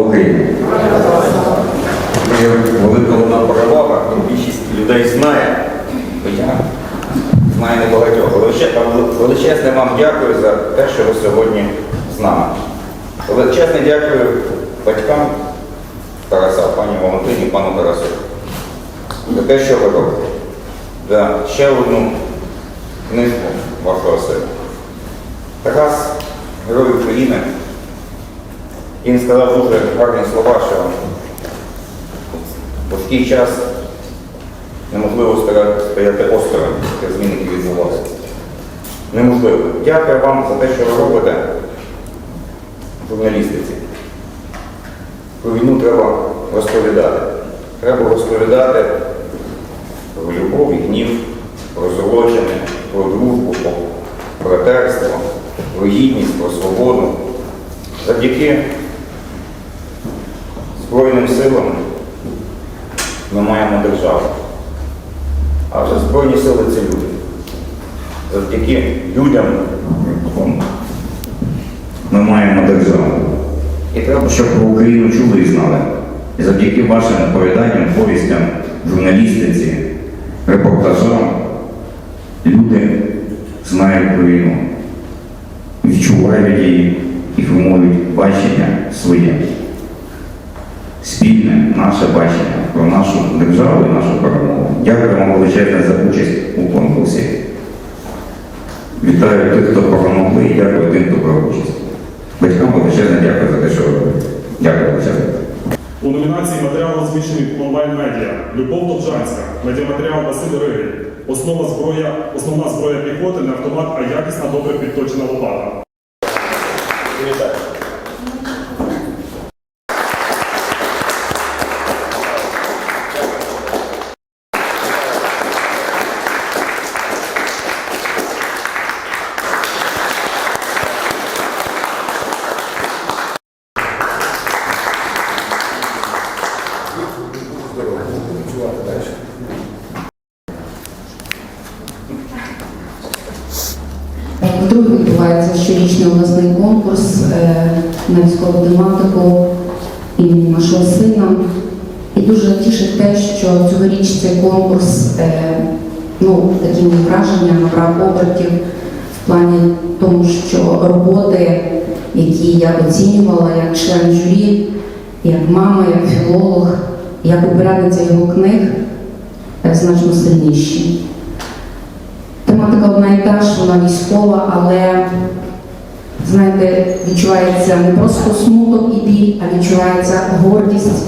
Україні! Є велика одна перевага, більшість людей знає, хоча знає небагатьох. Величе- Величезне вам дякую за те, що ви сьогодні з нами. Величезне дякую батькам Тараса, пані Валентині, пану Тарасу, за те, що ви робите. За ще одну низку вашого сина. Тарас, герой України, він сказав дуже гарні слова, що важкий час неможливо стояти осторонь тих змін, які відбувалися. Неможливо. Дякую вам за те, що ви робите в журналістиці. Про війну треба розповідати. Треба розповідати про любов і гнів, про злочини, про дружбу, про братерство, про гідність, про свободу. Завдяки Збройним силам ми маємо державу. А вже Збройні сили це люди. Завдяки людям ми маємо державу. І треба, щоб про Україну чули і знали. І завдяки вашим оповіданням, повістям, журналістиці, репортажам люди знають війну, відчувають її і формують бачення своє спільне наше бачення про нашу державу і нашу перемогу. Дякую вам величезне за участь у конкурсі. Вітаю тих, хто перемогли, і дякую тим, хто брав участь. Батькам величезне дякую за те, що ви. Дякую величезне. У номінації матеріал розміщений онлайн медіа Любов Довжанська, медіаматеріал Василь Ригий, основа зброя, основна зброя піхоти, не автомат, а якісна добре підточена лопата. Вітаю. Відбувається щорічний обласний конкурс е, на військову тематику імені нашого сина. І дуже тішить те, що цьогоріч цей конкурс е, ну, таким враженням набрав обертів в плані тому, що роботи, які я оцінювала як член журі, як мама, як філолог, як обиральниця його книг, е, значно сильніші. Тематика одна і та ж, вона військова, але знаєте, відчувається не просто смуток і біль, а відчувається гордість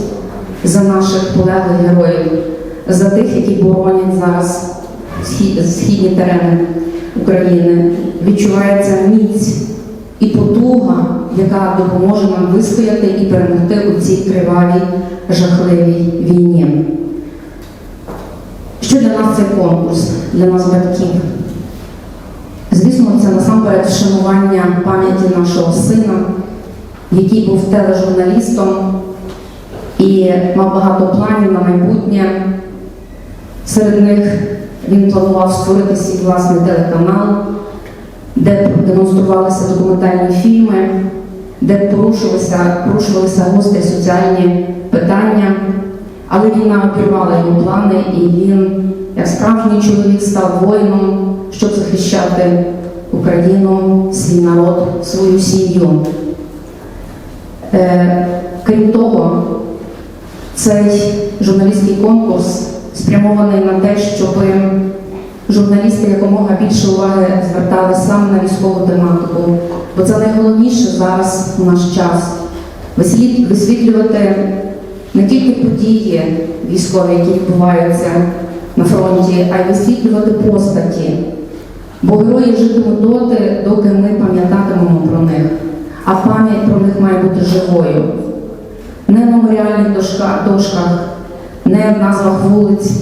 за наших полеглих героїв, за тих, які боронять зараз східні терени України. Відчувається міць і потуга, яка допоможе нам вистояти і перемогти у цій кривавій жахливій війні. Що для нас цей конкурс, для нас батьків? Звісно, це насамперед вшанування пам'яті нашого сина, який був тележурналістом і мав багато планів на майбутнє. Серед них він планував створити свій власний телеканал, де демонструвалися документальні фільми, де порушувалися, порушувалися гострі соціальні питання. Але війна обірвала його плани, і він, як справжній чоловік, став воїном, щоб захищати Україну, свій народ, свою сім'ю. Е, крім того, цей журналістський конкурс спрямований на те, щоб журналісти якомога більше уваги звертали саме на військову тематику, бо це найголовніше зараз у наш час. Висвітлювати не тільки події військові, які відбуваються на фронті, а й висвітлювати постаті. Бо герої житимуть доти, доки ми пам'ятатимемо про них, а пам'ять про них має бути живою. Не в меморіальних дошка- дошках, не в назвах вулиць,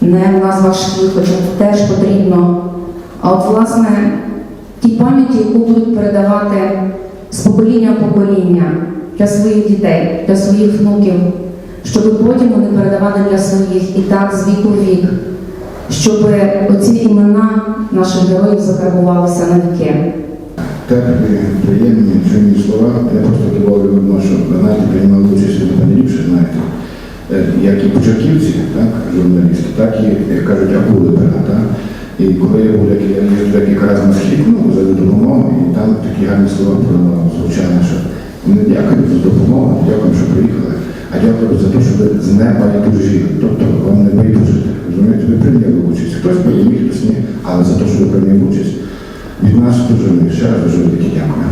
не в назвах шкіл, хоча це теж потрібно. А от, власне, ті пам'яті, яку будуть передавати з покоління в покоління для своїх дітей, для своїх внуків, щоб потім вони передавали для своїх і так з віку в вік, щоб оці імена наших героїв закарбувалися на віки. теплі, приємні, чуйні слова. Я просто добавлю одно, що ви знаєте, приймали участь знаєте. Е, Як і початківці, так, журналісти, так і, як кажуть, акули пера, так. І коли я був деякі, я їздив декілька разів на схід, ну, за допомогою, і там такі гарні слова звучали, що не дякую за допомогу, дякую, що приїхали, а дякую за те, що ви з неба і дужили. Тобто вам не байдужите розумієте, ви прийняли участь. Хтось переміг, хтось ні. Але за те, що ви прийняли участь, від нас дуже ще раз дуже великі дякую.